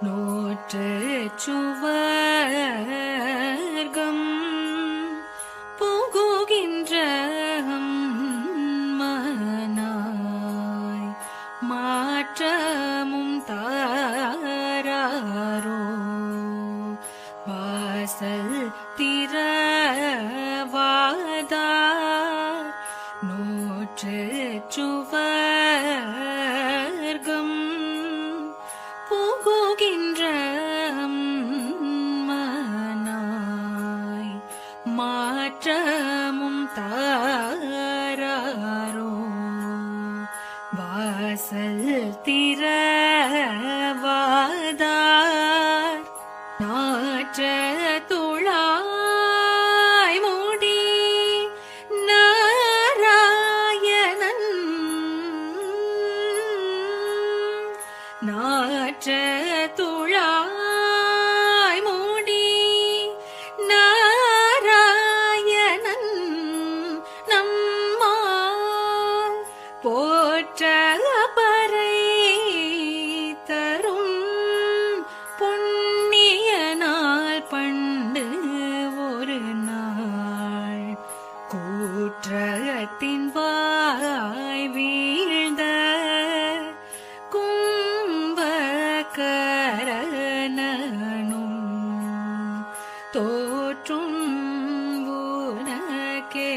நோற்று சுவர்க்கம் புகுகின்ற மனாய். மாற்றமும் தாராரோ. வாசல் திறவாதா. நோற்று மாற்றமும் தாராரோ. வாசல் திறவாதார். நாற்ற துளாய் மூடி நாராயணன். நாற்ற துளாய் தோற்றும் உனக்கே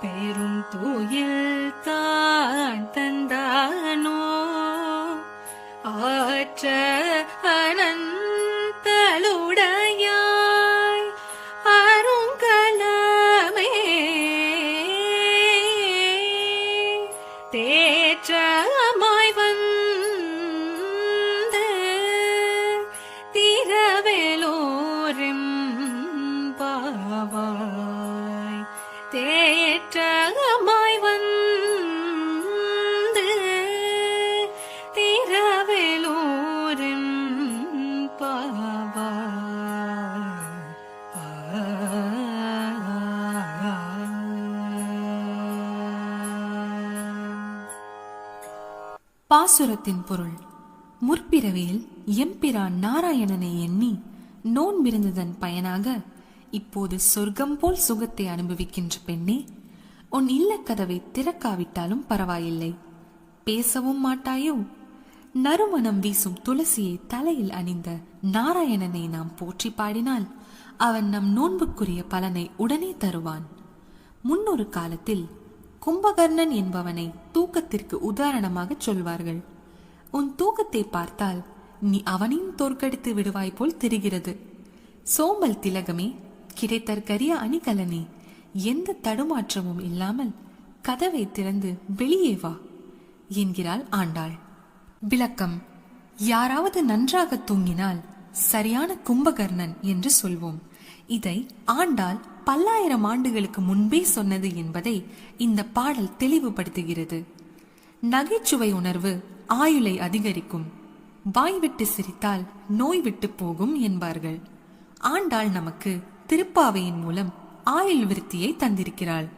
பெரும் தூயில் தான் தந்தானோ? ஆற்ற அனந்தலுடையாய் அருங்கலமே. தேற்றமாய் தேற்றமாய் வந்து திரவேலோரும் பாவாய் பாசுரத்தின் பொருள். முற்பிறவியில் எம்பிரான் நாராயணனை எண்ணி நோன்பிருந்ததன் பயனாக இப்போது சொர்க்கம் போல் சுகத்தை அனுபவிக்கின்ற பெண்ணே உன் இல்லக்கதவை திறக்காவிட்டாலும் பரவாயில்லை. பேசவும் மாட்டாயோ? நறுமணம் வீசும் துளசியை தலையில் அணிந்த நாராயணனை நாம் போற்றி பாடினால் அவன் நம் நோன்புக்குரிய பலனை உடனே தருவான். முன்னொரு காலத்தில் கும்பகர்ணன் என்பவனை தூக்கத்திற்கு உதாரணமாகச் சொல்வார்கள். உன் தூக்கத்தை பார்த்தால் நீ அவனையும் தோற்கடித்து விடுவாய் போல் தெரிகிறது. சோம்பல் திலகமே கிடைத்தற்கரிய அணிகலனே எந்த தடுமாற்றமும் இல்லாமல் கதவை திறந்து வெளியே வா என்கிறாள் ஆண்டாள். விளக்கம் யாராவது நன்றாக தூங்கினால் சரியான கும்பகர்ணன் என்று சொல்வோம். இதை ஆண்டாள் பல்லாயிரம் ஆண்டுகளுக்கு முன்பே சொன்னது என்பதை இந்த பாடல் தெளிவுபடுத்துகிறது. நகைச்சுவை உணர்வு ஆயுளை அதிகரிக்கும். வாய் விட்டு சிரித்தால் நோய் விட்டு போகும் என்பார்கள். ஆண்டாள் நமக்கு திருப்பாவையின் மூலம் ஆயுள் விருத்தியை தந்திருக்கிறாள்.